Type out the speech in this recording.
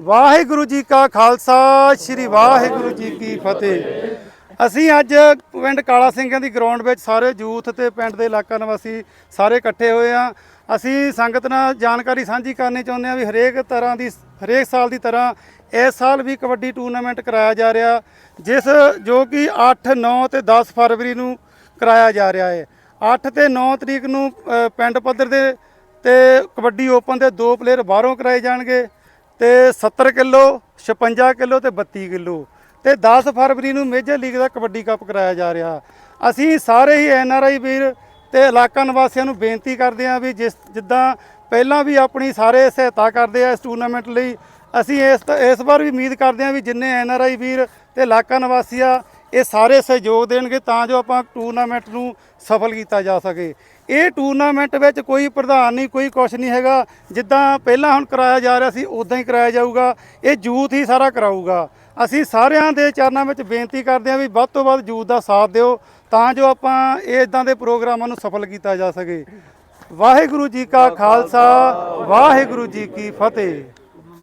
ਵਾਹਿਗੁਰੂ ਜੀ ਕਾ ਖਾਲਸਾ, ਸ੍ਰੀ ਵਾਹਿਗੁਰੂ ਜੀ ਕੀ ਫਤਿਹ। ਅਸੀਂ ਅੱਜ ਪਿੰਡ ਕਾਲਾ ਸਿੰਘਾਂ ਦੀ ਗਰਾਊਂਡ ਵਿੱਚ ਸਾਰੇ ਯੂਥ ਤੇ ਪਿੰਡ ਦੇ ਇਲਾਕਾ ਨਿਵਾਸੀ ਸਾਰੇ ਇਕੱਠੇ ਹੋਏ ਆ ਅਸੀਂ ਸੰਗਤ ਨਾਲ ਜਾਣਕਾਰੀ ਸਾਂਝੀ ਕਰਨੀ ਚਾਹੁੰਦੇ ਆ ਵੀ ਹਰੇਕ ਤਰ੍ਹਾਂ ਦੀ, ਹਰੇਕ ਸਾਲ ਦੀ ਤਰ੍ਹਾਂ ਇਸ ਸਾਲ ਵੀ ਕਬੱਡੀ ਟੂਰਨਾਮੈਂਟ ਕਰਾਇਆ ਜਾ ਰਿਹਾ, ਜਿਸ ਜੋ ਕਿ 8 9 ਤੇ 10 ਫਰਵਰੀ ਨੂੰ ਕਰਾਇਆ ਜਾ ਰਿਹਾ ਹੈ। 8 ਤੇ 9 ਤਰੀਕ ਨੂੰ ਪਿੰਡ ਪੱਧਰ ਦੇ ਤੇ ਕਬੱਡੀ ਓਪਨ ਦੇ ਦੋ ਪਲੇਅਰ ਬਾਹਰੋਂ ਕਰਾਏ ਜਾਣਗੇ। ਤੇ 70 ਕਿਲੋ 56 ਕਿਲੋ ਤੇ 32 ਕਿਲੋ। ਤੇ 10 ਫਰਵਰੀ ਨੂੰ ਮੇਜਰ ਲੀਗ ਦਾ ਕਬੱਡੀ ਕੱਪ ਕਰਾਇਆ ਜਾ ਰਿਹਾ। ਅਸੀਂ ਸਾਰੇ ਹੀ ਐਨ ਆਰ ਆਈ ਵੀਰ ਤੇ ਇਲਾਕਾ ਨਿਵਾਸੀਆਂ ਨੂੰ ਬੇਨਤੀ ਕਰਦੇ ਹਾਂ ਵੀ ਜਿਸ ਜਿੱਦਾਂ ਪਹਿਲਾਂ ਵੀ ਆਪਣੀ ਸਾਰੇ ਸਹਾਇਤਾ ਕਰਦੇ ਆ ਇਸ ਟੂਰਨਾਮੈਂਟ ਲਈ, ਅਸੀਂ ਇਸ ਇਸ ਵਾਰ ਵੀ ਉਮੀਦ ਕਰਦੇ ਹਾਂ ਵੀ ਜਿੰਨੇ ਐਨ ਆਰ ਆਈ ਵੀਰ ਤੇ ਇਲਾਕਾ ਨਿਵਾਸੀ ਇਹ ਸਾਰੇ ਸਹਿਯੋਗ ਦੇਣਗੇ ਤਾਂ ਜੋ ਆਪਾਂ ਟੂਰਨਾਮੈਂਟ ਨੂੰ ਸਫਲ ਕੀਤਾ ਜਾ ਸਕੇ। ਇਹ ਟੂਰਨਾਮੈਂਟ ਵਿੱਚ ਕੋਈ ਪ੍ਰਧਾਨ ਨਹੀਂ, ਕੋਈ ਕੁਛ ਨਹੀਂ ਹੈਗਾ। ਜਿੱਦਾਂ ਪਹਿਲਾਂ ਹੁਣ ਕਰਾਇਆ ਜਾ ਰਿਹਾ ਸੀ ਉਦਾਂ ਹੀ ਕਰਾਇਆ ਜਾਊਗਾ। ਇਹ ਯੂਥ ਹੀ ਸਾਰਾ ਕਰਾਊਗਾ। ਅਸੀਂ ਸਾਰਿਆਂ ਦੇ ਚਰਨਾਂ ਵਿੱਚ ਬੇਨਤੀ ਕਰਦੇ ਹਾਂ ਵੀ ਵੱਧ ਤੋਂ ਵੱਧ ਯੂਥ ਦਾ ਸਾਥ ਦਿਓ, ਤਾਂ ਜੋ ਆਪਾਂ ਇਹ ਇਦਾਂ ਦੇ ਪ੍ਰੋਗਰਾਮਾਂ ਨੂੰ ਸਫਲ ਕੀਤਾ ਜਾ ਸਕੇ। ਵਾਹਿਗੁਰੂ ਜੀ ਕਾ ਖਾਲਸਾ, ਵਾਹਿਗੁਰੂ ਜੀ ਕੀ ਫਤਿਹ।